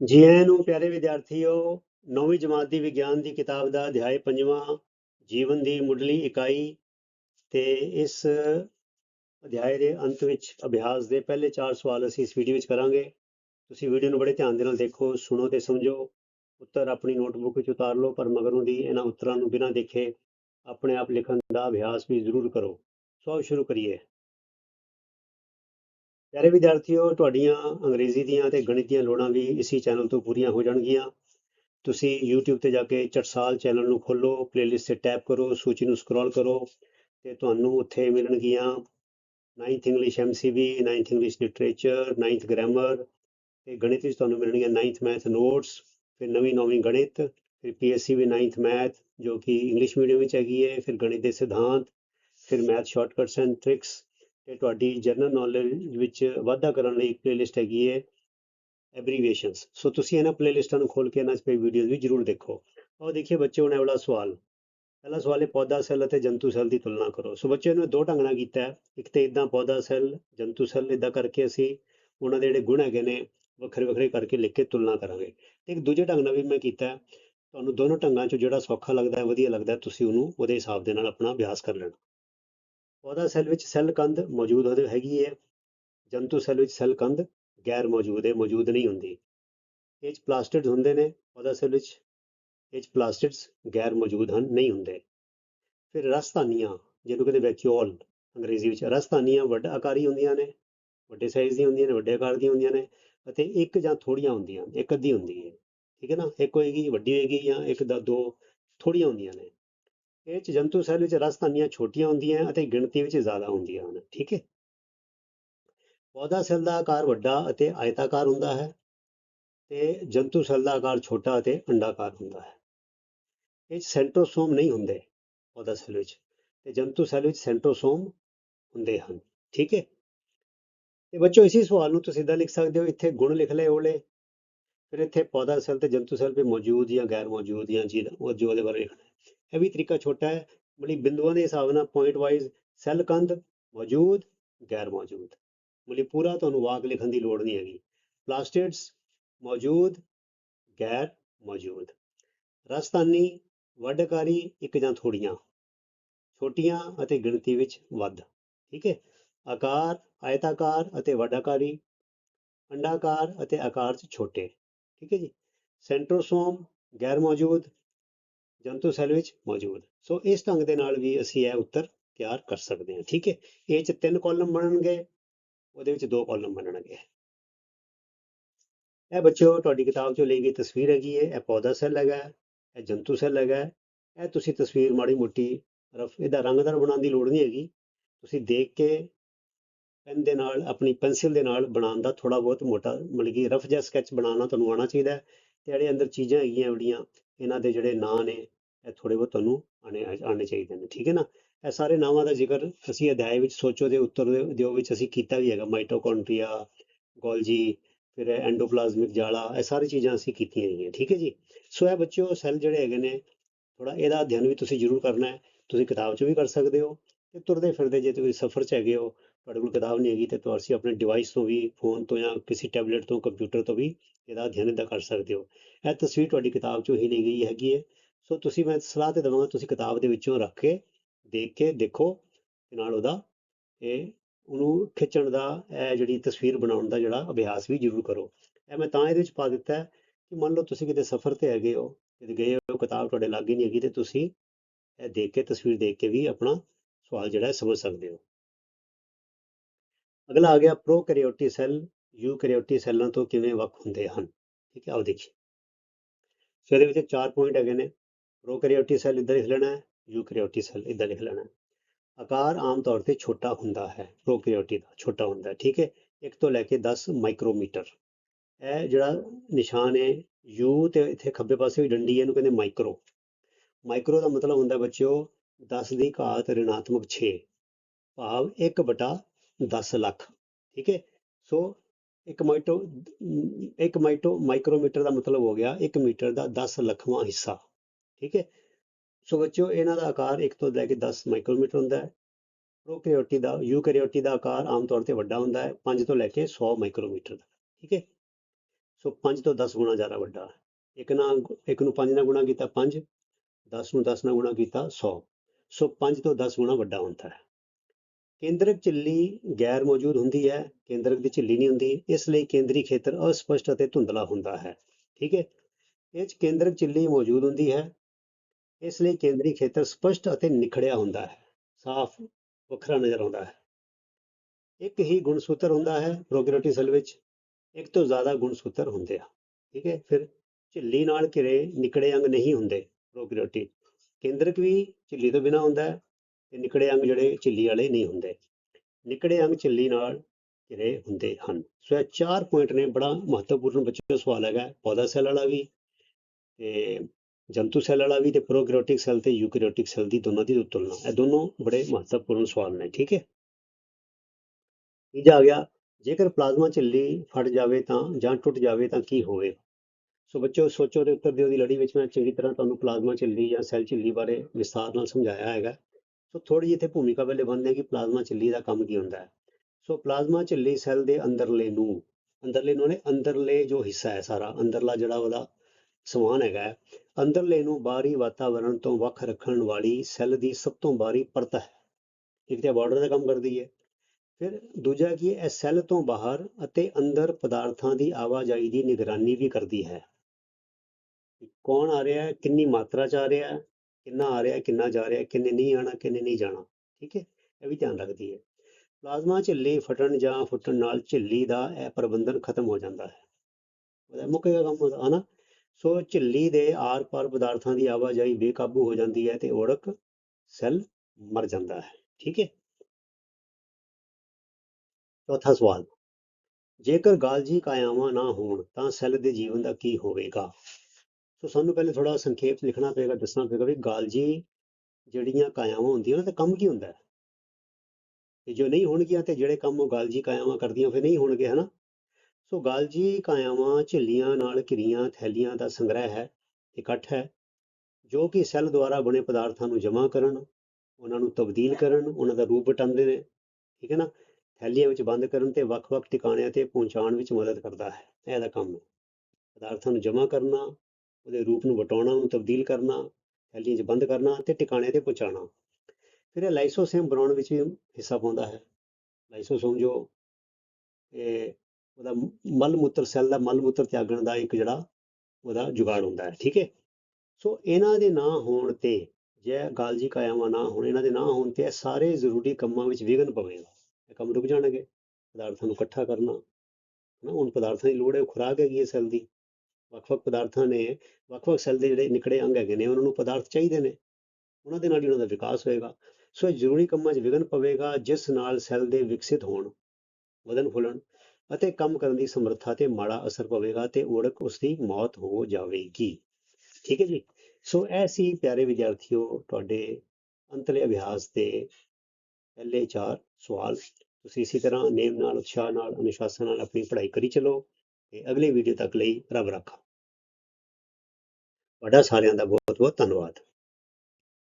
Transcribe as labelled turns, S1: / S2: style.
S1: ਜੀ ਆਇਆਂ ਨੂੰ ਪਿਆਰੇ ਵਿਦਿਆਰਥੀਓ, ਨੌਵੀਂ ਜਮਾਤ ਦੀ ਵਿਗਿਆਨ ਦੀ ਕਿਤਾਬ ਦਾ ਅਧਿਆਇ ਪੰਜਵਾਂ, ਜੀਵਨ ਦੀ ਮੁੱਢਲੀ ਇਕਾਈ ਤੇ ਇਸ ਅਧਿਆਇ ਦੇ ਅੰਤ ਵਿੱਚ ਅਭਿਆਸ ਦੇ ਪਹਿਲੇ ਚਾਰ ਸਵਾਲ ਅਸੀਂ ਇਸ ਵੀਡੀਓ ਵਿੱਚ ਕਰਾਂਗੇ। ਤੁਸੀਂ ਵੀਡੀਓ ਨੂੰ ਬੜੇ ਧਿਆਨ ਦੇ ਨਾਲ ਦੇਖੋ, ਸੁਣੋ ਤੇ ਸਮਝੋ। ਉੱਤਰ ਆਪਣੀ ਨੋਟਬੁੱਕ ਵਿੱਚ ਉਤਾਰ ਲਓ, ਪਰ ਮਗਰੋਂ ਦੀ ਇਹਨਾਂ ਉੱਤਰਾਂ ਨੂੰ ਬਿਨਾਂ ਦੇਖੇ ਆਪਣੇ ਆਪ ਲਿਖਣ ਦਾ ਅਭਿਆਸ ਵੀ ਜ਼ਰੂਰ ਕਰੋ। ਸੋ ਸ਼ੁਰੂ ਕਰੀਏ। ਪਿਆਰੇ ਵਿਦਿਆਰਥੀਓ, ਤੁਹਾਡੀਆਂ ਅੰਗਰੇਜ਼ੀ ਦੀਆਂ ਤੇ ਗਣਿਤ ਦੀਆਂ ਲੋੜਾਂ ਵੀ ਇਸੇ ਚੈਨਲ ਤੋਂ ਪੂਰੀਆਂ ਹੋ ਜਾਣਗੀਆਂ। ਤੁਸੀਂ YouTube ਤੇ ਜਾ ਕੇ ਚਟਸਾਲ ਚੈਨਲ ਨੂੰ ਖੋਲੋ ਪਲੇਲਿਸਟ ਤੇ ਟੈਪ ਕਰੋ, ਸੂਚੀ ਨੂੰ ਸਕਰੋਲ ਕਰੋ ਤੇ ਤੁਹਾਨੂੰ ਉੱਥੇ ਮਿਲਣਗੀਆਂ 9th English MCB 9th English literature 9th grammar ਤੇ ਗਣਿਤ ਵਿੱਚ ਤੁਹਾਨੂੰ ਮਿਲਣਗੀਆਂ 9th ਮੈਥ ਨੋਟਸ ਫਿਰ ਨਵੀਂ ਨੌਵੀਂ ਗਣਿਤ, ਫਿਰ PSC ਵੀ 9th ਮੈਥ ਜੋ ਕਿ ਇੰਗਲਿਸ਼ ਮੀਡੀਅਮ ਵਿੱਚ ਹੈਗੀ ਹੈ, ਫਿਰ ਗਣਿਤ ਦੇ ਸਿਧਾਂਤ, ਫਿਰ ਮੈਥ ਸ਼ਾਰਟਕਟਸ ਐਂਡ ਟ੍ਰਿਕਸ ਤੇ ਤੁਹਾਡੀ ਜਨਰਲ ਨੌਲੇਜ ਵਿੱਚ ਵਾਧਾ ਕਰਨ ਲਈ ਇੱਕ ਪਲੇਲਿਸਟ ਹੈਗੀ ਹੈ ਐਬਰੀਵੇਸ਼ਨਸ ਸੋ ਤੁਸੀਂ ਇਹਨਾਂ ਪਲੇਲਿਸਟਾਂ ਨੂੰ ਖੋਲ ਕੇ ਇਹਨਾਂ ਸਪੇ ਵੀਡੀਓਜ਼ ਵੀ ਜਰੂਰ ਦੇਖੋ। ਆਓ ਦੇਖੀਏ ਬੱਚੇ ਹੁਣ ਇਹ ਸਵਾਲ। ਪਹਿਲਾ ਸਵਾਲ ਹੈ ਪੌਦਾ ਸੈੱਲ ਅਤੇ ਜੰਤੂ ਸੈੱਲ ਦੀ ਤੁਲਨਾ ਕਰੋ। ਸੋ ਬੱਚੇ ਨੇ ਦੋ ਢੰਗ ਨਾਲ ਕੀਤਾ ਹੈ। ਇੱਕ ਤੇ ਇਦਾਂ ਪੌਦਾ ਸੈੱਲ, ਜੰਤੂ ਸੈੱਲ ਇਦਾਂ ਕਰਕੇ ਅਸੀਂ ਉਹਨਾਂ ਦੇ ਜਿਹੜੇ ਗੁਣ ਹੈਗੇ ਨੇ ਵੱਖਰੇ ਵੱਖਰੇ ਕਰਕੇ ਲਿਖ ਕੇ ਤੁਲਨਾ ਕਰਾਂਗੇ। ਤੇ ਇੱਕ ਦੂਜੇ ਢੰਗ ਨਾਲ ਵੀ ਮੈਂ ਕੀਤਾ ਤੁਹਾਨੂੰ ਦੋਨੋਂ ਢੰਗਾਂ ਚੋਂ ਜਿਹੜਾ ਸੌਖਾ ਲੱਗਦਾ ਹੈ, ਵਧੀਆ ਲੱਗਦਾ ਤੁਸੀਂ ਉਹਨੂੰ ਉਹਦੇ ਹਿਸਾਬ ਦੇ ਨਾਲ ਆਪਣਾ ਅਭਿਆਸ ਕਰ ਲੈਣਾ। ਪੌਦਾ ਸੈੱਲ ਵਿੱਚ ਸੈੱਲ ਕੰਧ ਮੌਜੂਦ ਹੋਦੇ ਹੈਗੀ ਹੈ ਜੰਤੂ ਸੈੱਲ ਵਿੱਚ ਸੈੱਲ ਕੰਧ ਗੈਰ ਮੌਜੂਦ ਹੈ ਮੌਜੂਦ ਨਹੀਂ ਹੁੰਦੀ। ਇਹ 'ਚ ਪਲਾਸਟਿਡਸ ਹੁੰਦੇ ਨੇ, ਪੌਦਾ ਸੈੱਲ ਵਿੱਚ ਇਹ 'ਚ ਪਲਾਸਟਿਡਸ ਗੈਰ ਮੌਜੂਦ ਹਨ, ਨਹੀਂ ਹੁੰਦੇ। ਫਿਰ ਰਸਤਾਨੀਆਂ ਜਿਹਨੂੰ ਕਹਿੰਦੇ ਵੈਕਿਊਲ ਅੰਗਰੇਜ਼ੀ ਵਿੱਚ ਰਸਤਾਨੀਆਂ ਵੱਡ ਆਕਾਰੀ ਹੁੰਦੀਆਂ ਨੇ, ਵੱਡੇ ਸਾਈਜ਼ ਦੀਆਂ ਹੁੰਦੀਆਂ ਨੇ, ਵੱਡੇ ਆਕਾਰ ਦੀਆਂ ਹੁੰਦੀਆਂ ਨੇ ਅਤੇ ਇੱਕ ਜਾਂ ਥੋੜੀਆਂ ਹੁੰਦੀਆਂ, ਇੱਕ ਅੱਧੀ ਹੁੰਦੀ ਹੈ ਠੀਕ ਹੈ ਨਾ? ਇੱਕ ਹੋਏਗੀ, ਵੱਡੀ ਹੋਏਗੀ ਜਾਂ ਇੱਕ ਦਾ ਦੋ ਥੋੜੀਆਂ ਹੁੰਦੀਆਂ ਨੇ। ਇਹ 'ਚ ਜੰਤੂ ਸੈੱਲ ਵਿੱਚ ਰਸਤਾਨੀਆਂ ਛੋਟੀਆਂ ਹੁੰਦੀਆਂ ਅਤੇ ਗਿਣਤੀ ਵਿੱਚ ਜ਼ਿਆਦਾ ਹੁੰਦੀਆਂ ਹਨ, ਠੀਕ ਹੈ? ਪੌਦਾ ਸੈੱਲ ਦਾ ਆਕਾਰ ਵੱਡਾ ਅਤੇ ਆਇਤਾਕਾਰ ਹੁੰਦਾ ਹੈ ਤੇ ਜੰਤੂ ਸੈੱਲ ਦਾ ਆਕਾਰ ਛੋਟਾ ਅਤੇ ਅੰਡਾਕਾਰ ਹੁੰਦਾ ਹੈ। ਇਹ 'ਚ ਸੈਂਟਰੋਸੋਮ ਨਹੀਂ ਹੁੰਦੇ ਪੌਦਾ ਸੈੱਲ ਵਿੱਚ, ਤੇ ਜੰਤੂ ਸੈੱਲ ਵਿੱਚ ਸੈਂਟਰੋਸੋਮ ਹੁੰਦੇ ਹਨ, ਠੀਕ ਹੈ? ਤੇ ਬੱਚੋ, ਇਸੇ ਸਵਾਲ ਨੂੰ ਤੁਸੀਂ ਇਦਾਂ ਲਿਖ ਸਕਦੇ ਹੋ, ਇੱਥੇ ਗੁਣ ਲਿਖ ਲਏ ਉਹਲੇ ਫਿਰ ਇੱਥੇ ਪੌਦਾ ਸੈੱਲ ਤੇ ਜੰਤੂ ਸੈੱਲ ਵੀ ਮੌਜੂਦ ਜਾਂ ਗੈਰ ਮੌਜੂਦ ਜਾਂ ਜੀ ਉਹ ਜੋ ਉਹਦੇ ਬਾਰੇ ਲਿਖਣਾ ਇਹ ਵੀ ਤਰੀਕਾ ਛੋਟਾ ਹੈ ਮਤਲਬ ਬਿੰਦੂਆਂ ਦੇ ਹਿਸਾਬ ਨਾਲ ਪੁਆਇੰਟ ਵਾਈਜ਼ ਸੈੱਲ ਕੰਧ ਮੌਜੂਦ, ਗੈਰ ਮੌਜੂਦ। ਮਤਲਬ ਪੂਰਾ ਤੁਹਾਨੂੰ ਵਾਕ ਲਿਖਣ ਦੀ ਲੋੜ ਨਹੀਂ ਹੈਗੀ। ਪਲਾਸਟਿਡਸ ਮੌਜੂਦ, ਗੈਰ ਮੌਜੂਦ। ਰਸਤਾਨੀ ਵੱਡਕਾਰੀ ਇੱਕ ਜਾਂ ਥੋੜੀਆਂ ਛੋਟੀਆਂ ਅਤੇ ਗਿਣਤੀ ਵਿੱਚ ਵੱਧ। ਠੀਕ ਹੈ? ਆਕਾਰ, ਆਇਤਾਕਾਰ ਅਤੇ ਵੱਡਾਕਾਰੀ ਅੰਡਾਕਾਰ ਅਤੇ ਆਕਾਰ 'ਚ ਛੋਟੇ। ਠੀਕ ਹੈ ਜੀ? ਸੈਂਟਰੋਸੋਮ ਗੈਰ ਮੌਜੂਦ ਜੰਤੂ ਸੈੱਲ ਵਿੱਚ ਮੌਜੂਦ। ਸੋ ਇਸ ਢੰਗ ਦੇ ਨਾਲ ਵੀ ਅਸੀਂ ਇਹ ਉੱਤਰ ਤਿਆਰ ਕਰ ਸਕਦੇ ਹਾਂ, ਠੀਕ ਹੈ? ਇਹ 'ਚ ਤਿੰਨ ਕਾਲਮ ਬਣਨਗੇ, ਉਹਦੇ ਵਿੱਚ ਦੋ ਕਾਲਮ ਬਣਨਗੇ। ਇਹ ਬੱਚਿਓ, ਤੁਹਾਡੀ ਕਿਤਾਬ 'ਚੋਂ ਲਈ ਗਈ ਤਸਵੀਰ ਹੈਗੀ ਹੈ, ਇਹ ਪੌਦਾ ਸੈੱਲ ਹੈਗਾ, ਇਹ ਜੰਤੂ ਸੈੱਲ ਹੈਗਾ, ਇਹ ਤੁਸੀਂ ਤਸਵੀਰ ਮਾੜੀ ਮੋਟੀ ਰਫ, ਇਹਦਾ ਰੰਗਦਾਰ ਬਣਾਉਣ ਦੀ ਲੋੜ ਨਹੀਂ ਹੈਗੀ। ਤੁਸੀਂ ਦੇਖ ਕੇ ਪੈਨ ਦੇ ਨਾਲ, ਆਪਣੀ ਪੈਨਸਿਲ ਦੇ ਨਾਲ ਬਣਾਉਣ ਦਾ ਥੋੜਾ ਬਹੁਤ ਮੋਟਾ, ਮਤਲਬ ਕਿ ਰਫ ਜਿਹਾ ਸਕੈਚ ਬਣਾਉਣਾ ਤੁਹਾਨੂੰ ਆਉਣਾ ਚਾਹੀਦਾ ਹੈ। ਤੇ ਜਿਹੜੇ ਅੰਦਰ ਚੀਜ਼ਾਂ ਹੈਗੀਆਂ, ਜਿਹੜੀਆਂ ਇਹਨਾਂ ਦੇ ਜਿਹੜੇ ਨਾਂ ਨੇ ਇਹ ਥੋੜੇ ਬਹੁਤ ਤੁਹਾਨੂੰ ਆਣੇ ਆਣੇ ਚਾਹੀਦੇ ਨੇ, ਠੀਕ ਹੈ ਨਾ? ਇਹ ਸਾਰੇ ਨਾਵਾਂ ਦਾ ਜ਼ਿਕਰ ਅਸੀਂ ਅਧਿਆਇ ਵਿੱਚ ਸੋਚੋ ਦੇ ਉੱਤਰ ਦੇ, ਦਿਓ ਵਿੱਚ ਅਸੀਂ ਕੀਤਾ ਵੀ ਹੈਗਾ ਮਾਈਟੋਕੌਂਡਰੀਆ ਗੋਲਜੀ ਫਿਰ ਐਂਡੋਪਲਾਜ਼ਮਿਕ ਜਾਲਾ, ਇਹ ਸਾਰੀ ਚੀਜ਼ਾਂ ਅਸੀਂ ਕੀਤੀਆਂ ਹੈਗੀਆਂ ਠੀਕ ਹੈ ਜੀ? ਸੋ ਇਹ ਬੱਚਿਓ ਸੈੱਲ ਜਿਹੜੇ ਹੈਗੇ ਨੇ ਥੋੜਾ ਇਹਦਾ ਅਧਿਐਨ ਵੀ ਤੁਸੀਂ ਜ਼ਰੂਰ ਕਰਨਾ ਹੈ, ਤੁਸੀਂ ਕਿਤਾਬ 'ਚ ਵੀ ਕਰ ਸਕਦੇ ਹੋ ਤੇ ਤੁਰਦੇ ਫਿਰਦੇ ਜੇ ਤੁਸੀਂ ਸਫ਼ਰ 'ਚ ਹੈਗੇ ਹੋ, ਤੁਹਾਡੇ ਕੋਲ ਕਿਤਾਬ ਨਹੀਂ ਹੈਗੀ ਤੇ ਤੁਸੀਂ ਆਪਣੇ ਡਿਵਾਈਸ ਤੋਂ ਵੀ ਫੋਨ ਤੋਂ ਜਾਂ ਕਿਸੇ ਟੈਬਲੇਟ ਤੋਂ ਕੰਪਿਊਟਰ ਤੋਂ ਵੀ ਇਹਦਾ ਅਧਿਐਨ ਇਹਦਾ ਕਰ ਸਕਦੇ ਹੋ। ਇਹ ਤਸਵੀਰ ਤੁਹਾਡੀ ਕਿਤਾਬ 'ਚੋਂ ਹੀ ਲਈ ਗਈ ਹੈਗੀ ਹੈ। ਸੋ ਤੁਸੀਂ ਮੈਂ ਸਲਾਹ ਤੇ ਦਵਾਂਗਾ, ਤੁਸੀਂ ਕਿਤਾਬ ਦੇ ਵਿੱਚੋਂ ਰੱਖ ਕੇ, ਦੇਖ ਕੇ, ਦੇਖੋ ਤੇ ਨਾਲ ਉਹਦਾ ਇਹ ਉਹਨੂੰ ਖਿੱਚਣ ਦਾ, ਇਹ ਜਿਹੜੀ ਤਸਵੀਰ ਬਣਾਉਣ ਦਾ ਜਿਹੜਾ ਅਭਿਆਸ ਵੀ ਜ਼ਰੂਰ ਕਰੋ। ਇਹ ਮੈਂ ਤਾਂ ਇਹਦੇ ਵਿੱਚ ਪਾ ਦਿੱਤਾ ਕਿ ਮੰਨ ਲਓ ਤੁਸੀਂ ਕਿਤੇ ਸਫ਼ਰ ਤੇ ਹੈਗੇ ਹੋ, ਕਿਤੇ ਗਏ ਹੋ, ਕਿਤਾਬ ਤੁਹਾਡੇ ਲਾਗੇ ਨਹੀਂ ਹੈਗੀ ਤੇ ਤੁਸੀਂ ਇਹ ਦੇਖ ਕੇ, ਤਸਵੀਰ ਦੇਖ ਕੇ ਵੀ ਆਪਣਾ ਸਵਾਲ ਜਿਹੜਾ ਸਮਝ ਸਕਦੇ ਹੋ। ਅਗਲਾ ਆ ਗਿਆ ਪ੍ਰੋਕੈਰੀਓਟੀ ਸੈੱਲ ਯੂਕੈਰੀਓਟੀ ਸੈੱਲਾਂ ਤੋਂ ਕਿਵੇਂ ਵੱਖ ਹੁੰਦੇ ਹਨ? ਠੀਕ ਹੈ, ਆਓ ਦੇਖੀਏ। ਸੋ ਇਹਦੇ ਵਿੱਚ ਚਾਰ ਪੁਆਇੰਟ ਹੈਗੇ ਨੇ। ਪ੍ਰੋਕੈਰੀਓਟੀ ਸੈੱਲ ਇੱਧਰ ਲਿਖ ਲੈਣਾ ਹੈ ਯੂਕੈਰੀਓਟੀ ਸੈੱਲ ਇੱਧਰ ਲਿਖ ਲੈਣਾ ਹੈ। ਆਕਾਰ ਆਮ ਤੌਰ ਤੇ ਛੋਟਾ ਹੁੰਦਾ ਹੈ ਪ੍ਰੋਕੈਰੀਓਟੀ ਦਾ ਛੋਟਾ ਹੁੰਦਾ ਹੈ, ਠੀਕ ਹੈ? 1 ਤੋਂ ਲੈ ਕੇ 10 ਮਾਈਕਰੋਮੀਟਰ। ਇਹ ਜਿਹੜਾ ਨਿਸ਼ਾਨ ਹੈ, ਯੂ ਤੇ ਇੱਥੇ ਖੱਬੇ ਪਾਸੇ ਵੀ ਡੰਡੀ ਹੈ, ਇਹਨੂੰ ਕਹਿੰਦੇ ਮਾਈਕਰੋ। ਮਾਈਕਰੋ ਦਾ ਮਤਲਬ ਹੁੰਦਾ ਬੱਚਿਓ 10 ਦੀ ਘਾਤ ઋਣਾਤਮਕ 6 ਭਾਵ 1 ਬਟਾ 10 ਲੱਖ, ਠੀਕ ਹੈ? ਸੋ ਇੱਕ ਮਾਈਟੋ ਇੱਕ ਮਾਈਟੋ ਮਾਈਕਰੋਮੀਟਰ ਦਾ ਮਤਲਬ ਹੋ ਗਿਆ 1 ਮੀਟਰ ਦਾ 10 ਲੱਖਵਾਂ ਹਿੱਸਾ। ਠੀਕ ਹੈ? ਸੋ ਬੱਚਿਓ, ਇਹਨਾਂ ਦਾ ਆਕਾਰ 1 ਤੋਂ ਲੈ ਕੇ 10 ਮਾਈਕਰੋਮੀਟਰ ਹੁੰਦਾ ਹੈ। ਪ੍ਰੋਕੈਰੀਓਟੀ ਦਾ, ਯੂਕੈਰੀਓਟੀ ਦਾ ਆਕਾਰ ਆਮ ਤੌਰ ਤੇ ਵੱਡਾ ਹੁੰਦਾ ਹੈ 5 ਤੋਂ ਲੈ ਕੇ 100 ਮਾਈਕਰੋਮੀਟਰ ਦਾ, ਠੀਕ ਹੈ? ਸੋ 5 ਤੋਂ 10 ਗੁਣਾ ਜ਼ਿਆਦਾ ਵੱਡਾ। ਹੈ ਇੱਕ ਨਾਲ ਇੱਕ ਨੂੰ 5 ਨਾਲ ਗੁਣਾ ਕੀਤਾ 5 10 ਨੂੰ 10 ਨਾਲ ਗੁਣਾ ਕੀਤਾ 100 ਸੋ 5 ਤੋਂ 10 ਗੁਣਾ ਵੱਡਾ ਹੁੰਦਾ ਹੈ। ਕੇਂਦਰਕ ਝਿੱਲੀ ਗੈਰ ਮੌਜੂਦ ਹੁੰਦੀ ਹੈ, ਕੇਂਦਰਕ ਦੀ ਝਿੱਲੀ ਨਹੀਂ ਹੁੰਦੀ, ਇਸ ਲਈ ਕੇਂਦਰੀ ਖੇਤਰ ਅਸਪਸ਼ਟ ਅਤੇ ਧੁੰਦਲਾ ਹੁੰਦਾ ਹੈ, ਠੀਕ ਹੈ? ਇਹ 'ਚ ਕੇਂਦਰਕ ਝਿੱਲੀ ਮੌਜੂਦ ਹੁੰਦੀ ਹੈ ਇਸ ਲਈ ਕੇਂਦਰੀ ਖੇਤਰ ਸਪਸ਼ਟ ਅਤੇ ਨਿਖੜਿਆ ਹੁੰਦਾ ਹੈ। ਸਾਫ਼, ਵੱਖਰਾ ਨਜ਼ਰ ਆਉਂਦਾ ਹੈ। ਇੱਕ ਹੀ ਗੁਣਸੂਤਰ ਹੁੰਦਾ ਹੈ ਪ੍ਰੋਕੈਰੀਓਟਿਕ ਸੈੱਲ ਵਿੱਚ। ਇੱਕ ਤੋਂ ਜ਼ਿਆਦਾ ਗੁਣਸੂਤਰ ਹੁੰਦੇ ਆ। ਠੀਕ ਹੈ, ਫਿਰ ਝਿੱਲੀ ਨਾਲ ਘਿਰੇ ਨਿਕੜੇ ਅੰਗ ਨਹੀਂ ਹੁੰਦੇ ਪ੍ਰੋਕੈਰੀਓਟਿਕ ਕੇਂਦਰਕ ਵੀ ਝਿੱਲੀ ਤੋਂ ਬਿਨਾਂ ਹੁੰਦਾ ਹੈ ਤੇ ਨਿਕੜੇ ਅੰਗ ਜਿਹੜੇ ਝਿੱਲੀ ਵਾਲੇ ਨਹੀਂ ਹੁੰਦੇ। ਨਿਕੜੇ ਅੰਗ ਝਿੱਲੀ ਨਾਲ ਘਿਰੇ ਹੁੰਦੇ ਹਨ। ਸੋ ਇਹ ਚਾਰ ਪੁਆਇੰਟ ਨੇ ਬੜਾ ਮਹੱਤਵਪੂਰਨ ਬੱਚਿਓ ਸਵਾਲ ਹੈਗਾ। ਪੌਦਾ ਸੈੱਲ ਵਾਲਾ ਵੀ ਤੇ ਜੰਤੂ ਸੈੱਲ ਵਾਲਾ ਵੀ ਤੇ ਪ੍ਰੋਕੈਰੀਓਟਿਕ ਸੈੱਲ ਤੇ ਯੂਕੈਰੀਓਟਿਕ ਸੈੱਲ ਦੀ ਦੋਨਾਂ ਦੀ ਤੁਲਨਾ। ਇਹ ਦੋਨੋਂ ਬੜੇ ਮਹੱਤਵਪੂਰਨ ਸਵਾਲ ਨੇ, ਠੀਕ ਹੈ? ਤੀਜਾ ਆ ਗਿਆ, ਜੇਕਰ ਪਲਾਜ਼ਮਾ ਝਿੱਲੀ ਫਟ ਜਾਵੇ ਤਾਂ ਜਾਂ ਟੁੱਟ ਜਾਵੇ ਤਾਂ ਕੀ ਹੋਵੇ? ਸੋ ਬੱਚਿਓ ਸੋਚੋ ਤੇ ਉੱਤਰ ਦਿਓ ਦੀ ਲੜੀ ਵਿੱਚ ਮੈਂ ਚੰਗੀ ਤਰ੍ਹਾਂ ਤੁਹਾਨੂੰ ਪਲਾਜ਼ਮਾ ਝਿੱਲੀ ਜਾਂ ਸੈੱਲ ਝਿੱਲੀ ਬਾਰੇ ਵਿਸਥਾਰ ਨਾਲ ਸਮਝਾਇਆ ਹੈਗਾ। ਸੋ ਥੋੜੀ ਜਿਹੀ ਇੱਥੇ ਭੂਮਿਕਾ ਵੇਲੇ ਬੰਦੇ ਕਿ ਪਲਾਜ਼ਮਾ ਝਿੱਲੀ ਦਾ ਕੰਮ ਕੀ ਹੁੰਦਾ ਹੈ। ਸੋ ਪਲਾਜ਼ਮਾ ਝਿੱਲੀ ਸੈੱਲ ਦੇ ਅੰਦਰਲੇ ਨੂੰ ਅੰਦਰਲੇ ਨੂੰ ਨੇ ਅੰਦਰਲੇ ਜੋ ਹਿੱਸਾ ਹੈ ਸਾਰਾ, ਅੰਦਰਲਾ ਜਿਹੜਾ ਉਹਦਾ ਸਮਾਨ ਹੈਗਾ ਹੈ, ਅੰਦਰਲੇ ਨੂੰ ਬਾਹਰੀ ਵਾਤਾਵਰਣ ਤੋਂ ਵੱਖ ਰੱਖਣ ਵਾਲੀ ਸੈੱਲ ਦੀ ਸਭ ਤੋਂ ਬਾਹਰੀ ਪਰਤ ਹੈ। ਇੱਕ ਤੇ ਬਾਰਡਰ ਦਾ ਕੰਮ ਕਰਦੀ ਹੈ। ਫਿਰ ਦੂਜਾ ਕੀ ਇਹ ਸੈੱਲ ਤੋਂ ਬਾਹਰ ਅਤੇ ਅੰਦਰ ਪਦਾਰਥਾਂ ਦੀ ਆਵਾਜਾਈ ਦੀ ਨਿਗਰਾਨੀ ਵੀ ਕਰਦੀ ਹੈ। ਕੌਣ ਆ ਰਿਹਾ ਹੈ ਕਿੰਨੀ ਮਾਤਰਾ ਚ ਆ ਰਿਹਾ ਹੈ ਕਿੰਨਾ ਆ ਰਿਹਾ ਕਿੰਨਾ ਜਾ ਰਿਹਾ ਕਿੰਨੇ ਨਹੀਂ ਆਣਾ ਕਿੰਨੇ ਨਹੀਂ ਜਾਣਾ। ਠੀਕ ਹੈ ਇਹ ਵੀ ਧਿਆਨ ਰੱਖਦੀ ਹੈ। ਪਲਾਜ਼ਮਾ ਝਿੱਲੀ ਫਟਣ ਜਾਂ ਫੁੱਟਣ ਨਾਲ ਝਿੱਲੀ ਦਾ ਇਹ ਪ੍ਰਬੰਧਨ ਖਤਮ ਹੋ ਜਾਂਦਾ ਹੈ। ਉਹਦਾ ਮੁੱਕੇਗਾ ਕੰਮ ਉਹਦਾ ਹਨਾ ਸੋ ਝਿੱਲੀ ਦੇ ਆਰ-ਪਾਰ ਪਦਾਰਥਾਂ ਦੀ ਆਵਾਜਾਈ ਬੇਕਾਬੂ ਹੋ ਜਾਂਦੀ ਹੈ ਤੇ ਓੜਕ ਸੈੱਲ ਮਰ ਜਾਂਦਾ ਹੈ। ਠੀਕ ਹੈ? ਚੌਥਾ ਸਵਾਲ, ਜੇਕਰ ਗਾਲਜੀ ਕਾਇਆਵਾਂ ਨਾ ਹੋਣ ਤਾਂ ਸੈੱਲ ਦੇ ਜੀਵਨ ਦਾ ਕੀ ਹੋਵੇਗਾ? ਸੋ ਸਾਨੂੰ ਪਹਿਲੇ ਥੋੜਾ ਸੰਖੇਪ ਲਿਖਣਾ ਪਏਗਾ, ਦੱਸਣਾ ਪਏਗਾ ਵੀ ਗਾਲਜੀ ਜਿਹੜੀਆਂ ਕਾਇਆਵਾਂ ਹੁੰਦੀਆਂ ਉਹਨਾਂ ਦਾ ਕੰਮ ਕੀ ਹੁੰਦਾ ਹੈ? ਤੇ ਜੋ ਨਹੀਂ ਹੋਣਗੀਆਂ ਤੇ ਜਿਹੜੇ ਕੰਮ ਉਹ ਗਾਲਜੀ ਕਾਇਆਵਾਂ ਕਰਦੀਆਂ ਫਿਰ ਨਹੀਂ ਹੋਣਗੇ, ਹਨਾ? ਸੋ ਗਾਲਜੀ ਕਾਇਆਵਾਂ, ਝਿੱਲੀਆਂ ਨਾਲ ਘਿਰੀਆਂ, ਥੈਲੀਆਂ ਦਾ ਸੰਗ੍ਰਹਿ ਹੈ, ਇਕੱਠ ਹੈ, ਜੋ ਕਿ ਸੈੱਲ ਦੁਆਰਾ ਬਣੇ ਪਦਾਰਥਾਂ ਨੂੰ ਜਮ੍ਹਾਂ ਕਰਨ, ਉਹਨਾਂ ਨੂੰ ਤਬਦੀਲ ਕਰਨ, ਉਹਨਾਂ ਦਾ ਰੂਪ ਵਟਾਉਂਦੇ ਨੇ, ਠੀਕ ਹੈ ਨਾ? ਥੈਲੀਆਂ ਵਿੱਚ ਬੰਦ ਕਰਨ ਤੇ ਵੱਖ-ਵੱਖ ਟਿਕਾਣਿਆਂ ਤੇ ਪਹੁੰਚਾਉਣ ਵਿੱਚ ਮਦਦ ਕਰਦਾ ਹੈ, ਇਹ ਇਹਦਾ ਕੰਮ ਹੈ। ਪਦਾਰਥਾਂ ਨੂੰ ਜਮ੍ਹਾਂ ਕਰਨਾ, ਉਹਦੇ ਰੂਪ ਨੂੰ ਵਟਾਉਣਾ, ਉਹਨੂੰ ਤਬਦੀਲ ਕਰਨਾ, ਥੈਲੀਆਂ 'ਚ ਬੰਦ ਕਰਨਾ ਤੇ ਟਿਕਾਣਿਆਂ ਤੇ ਪਹੁੰਚਾਉਣਾ। ਫਿਰ ਇਹ ਲਾਈਸੋਸੋਮ ਬਣਾਉਣ ਵਿੱਚ ਵੀ ਹਿੱਸਾ ਪਾਉਂਦਾ ਹੈ। ਲਾਈਸੋਸੋਮ ਜੋ ਇਹ ਉਹਦਾ ਮਲ ਮੂਤਰ ਸੈੱਲ ਦਾ ਮਲ ਮੂਤਰ ਤਿਆਗਣ ਦਾ ਇੱਕ ਜਿਹੜਾ ਉਹਦਾ ਜੁਗਾੜ ਹੁੰਦਾ ਹੈ, ਠੀਕ ਹੈ? ਸੋ ਇਹਨਾਂ ਦੇ ਨਾ ਹੋਣ ਤੇ, ਜੇ ਗਾਲਜੀ ਕਾਇਆਵਾਂ ਨਾ ਹੋਣ, ਇਹਨਾਂ ਦੇ ਨਾ ਹੋਣ ਤੇ ਇਹ ਸਾਰੇ ਜ਼ਰੂਰੀ ਕੰਮਾਂ ਵਿੱਚ ਵਿਘਨ ਪਵੇਗਾ ਇਹ ਕੰਮ ਰੁਕ ਜਾਣਗੇ, ਪਦਾਰਥਾਂ ਨੂੰ ਇਕੱਠਾ ਕਰਨਾ, ਹਨਾ? ਹੁਣ ਪਦਾਰਥਾਂ ਦੀ ਲੋੜ ਹੈ ਖੁਰਾਕ ਹੈਗੀ ਹੈ ਸੈੱਲ ਦੀ। ਵੱਖ-ਵੱਖ ਪਦਾਰਥਾਂ ਨੇ, ਵੱਖ-ਵੱਖ ਸੈੱਲ ਦੇ ਜਿਹੜੇ ਨਿਕੜੇ ਅੰਗ ਹੈਗੇ ਨੇ, ਉਹਨਾਂ ਨੂੰ ਪਦਾਰਥ ਚਾਹੀਦੇ ਨੇ। ਉਹਨਾਂ ਦੇ ਨਾਲ ਹੀ ਉਹਨਾਂ ਦਾ ਵਿਕਾਸ ਹੋਏਗਾ। ਸੋ ਇਹ ਜ਼ਰੂਰੀ ਕੰਮਾਂ 'ਚ ਵਿਘਨ ਪਵੇਗਾ, ਜਿਸ ਨਾਲ ਸੈੱਲ ਦੇ ਵਿਕਸਿਤ ਹੋਣ ਵਧਣ ਫੁੱਲਣ ਅਤੇ ਕੰਮ ਕਰਨ ਦੀ ਸਮਰੱਥਾ ਤੇ ਮਾੜਾ ਅਸਰ ਪਵੇਗਾ ਤੇ ਓੜਕ ਉਸ ਦੀ ਮੌਤ ਹੋ ਜਾਵੇਗੀ। ਠੀਕ ਹੈ ਜੀ? ਸੋ ਇਹ ਸੀ ਪਿਆਰੇ ਵਿਦਿਆਰਥੀਓ, ਤੁਹਾਡੇ ਅੰਤਲੇ ਅਭਿਆਸ ਦੇ ਪਹਿਲੇ ਚਾਰ ਸਵਾਲ। ਤੁਸੀਂ ਇਸੇ ਤਰ੍ਹਾਂ ਨੇਮ ਨਾਲ, ਉਤਸ਼ਾਹ ਨਾਲ, ਅਨੁਸ਼ਾਸਨ ਨਾਲ ਆਪਣੀ ਪੜ੍ਹਾਈ ਕਰੀ ਚਲੋ ਤੇ ਅਗਲੇ ਵੀਡੀਓ ਤੱਕ ਲਈ ਰੱਬ ਰੱਖਾ। ਤੁਹਾਡਾ ਸਾਰਿਆਂ ਦਾ ਬਹੁਤ ਬਹੁਤ ਧੰਨਵਾਦ।